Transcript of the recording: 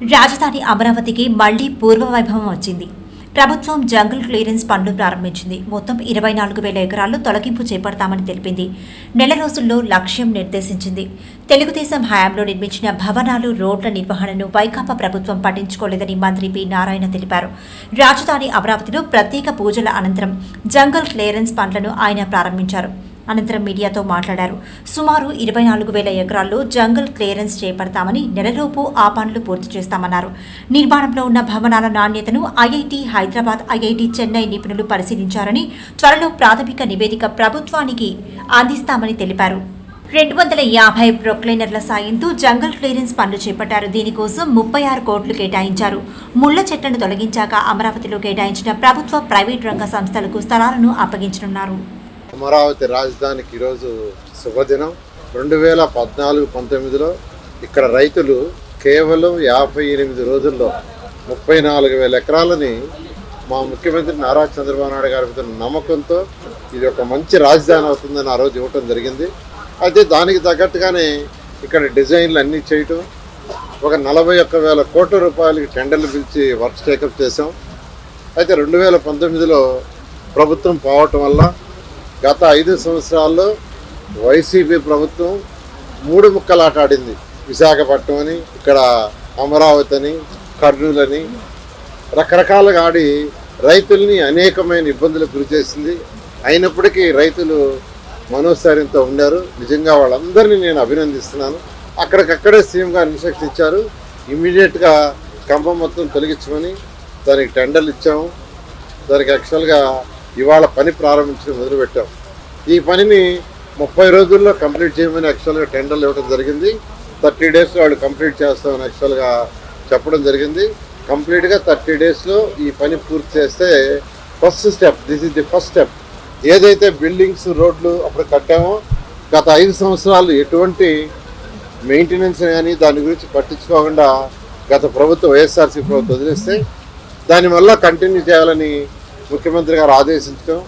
రాజధాని అమరావతికి మళ్ళీ పూర్వ వైభవం వచ్చింది. ప్రభుత్వం జంగల్ క్లియరెన్స్ పనులు ప్రారంభించింది. మొత్తం ఇరవై నాలుగు వేల ఎకరాల్లో తొలగింపు చేపడతామని తెలిపింది. నెల రోజుల్లో లక్ష్యం నిర్దేశించింది. తెలుగుదేశం హయాంలో నిర్మించిన భవనాలు రోడ్ల నిర్వహణను వైకాపా ప్రభుత్వం పట్టించుకోలేదని మంత్రి పి. నారాయణ తెలిపారు. రాజధాని అమరావతిలో ప్రత్యేక పూజల అనంతరం జంగల్ క్లియరెన్స్ పనులను ఆయన ప్రారంభించారు. అనంతరం మీడియాతో మాట్లాడారు. సుమారు ఇరవై నాలుగు వేల ఎకరాల్లో జంగల్ క్లియరెన్స్ చేపడతామని నెలలోపు ఆ పనులు పూర్తి చేస్తామన్నారు. నిర్మాణంలో ఉన్న భవనాల నాణ్యతను ఐఐటి హైదరాబాద్ ఐఐటి చెన్నై నిపుణులు పరిశీలించారని త్వరలో ప్రాథమిక నివేదిక ప్రభుత్వానికి అందిస్తామని తెలిపారు. రెండు వందల యాభై ప్రొక్లైనర్ల సాయంతో జంగల్ క్లియరెన్స్ పనులు చేపట్టారు. దీనికోసం ముప్పై ఆరు కోట్లు కేటాయించారు. ముళ్ళ చెట్లను తొలగించాక అమరావతిలో కేటాయించిన ప్రభుత్వ ప్రైవేట్ రంగ సంస్థలకు స్థలాలను అప్పగించనున్నారు. అమరావతి రాజధానికి ఈరోజు శుభదినం. రెండు వేల పద్నాలుగు పంతొమ్మిదిలో ఇక్కడ రైతులు కేవలం యాభై ఎనిమిది రోజుల్లో ముప్పై నాలుగు వేల ఎకరాలని మా ముఖ్యమంత్రి నారా చంద్రబాబు నాయుడు గారి నమ్మకంతో ఇది ఒక మంచి రాజధాని అవుతుందని ఆ రోజు ఇవ్వటం జరిగింది. అయితే దానికి తగ్గట్టుగానే ఇక్కడ డిజైన్లు అన్నీ చేయటం ఒక నలభై ఒక్క వేల కోట్ల రూపాయలకి టెండర్లు పిలిచి వర్క్ టేకప్ చేసాం అయితే రెండు వేల పంతొమ్మిదిలో ప్రభుత్వం పోవటం వల్ల గత ఐదు సంవత్సరాల్లో వైసీపీ ప్రభుత్వం మూడు ముక్కలాట ఆడింది. విశాఖపట్నం అని ఇక్కడ అమరావతి అని కర్నూలు అని రకరకాలుగా ఆడి రైతుల్ని అనేకమైన ఇబ్బందులకు గురి చేసింది. అయినప్పటికీ రైతులు మనోస్థైర్యంతో ఉన్నారు నిజంగా వాళ్ళందరినీ నేను అభినందిస్తున్నాను. అక్కడికక్కడే సీఎం గారు ఇన్స్ట్రక్షన్ ఇచ్చారు. ఇమీడియట్గా కంపం మొత్తం తొలగించమని దానికి టెండర్లు ఇచ్చాము. దానికి యాక్చువల్గా ఇవాళ పని ప్రారంభించడం మొదలుపెట్టాం. ఈ పనిని ముప్పై రోజుల్లో కంప్లీట్ చేయమని యాక్చువల్గా టెండర్లు ఇవ్వడం జరిగింది. థర్టీ డేస్లో వాళ్ళు కంప్లీట్ చేస్తామని యాక్చువల్గా చెప్పడం జరిగింది. కంప్లీట్గా థర్టీ డేస్లో ఈ పని పూర్తి చేస్తే first step this is the first step ఏదైతే బిల్డింగ్స్ రోడ్లు అప్పుడు కట్టామో గత ఐదు సంవత్సరాలు ఎటువంటి మెయింటెనెన్స్ కానీ దాని గురించి పట్టించుకోకుండా గత ప్రభుత్వం వైఎస్ఆర్సీ ప్రభుత్వం వదిలేస్తే దానివల్ల కంటిన్యూ చేయాలని ముఖ్యమంత్రి గారు ఆదేశించడం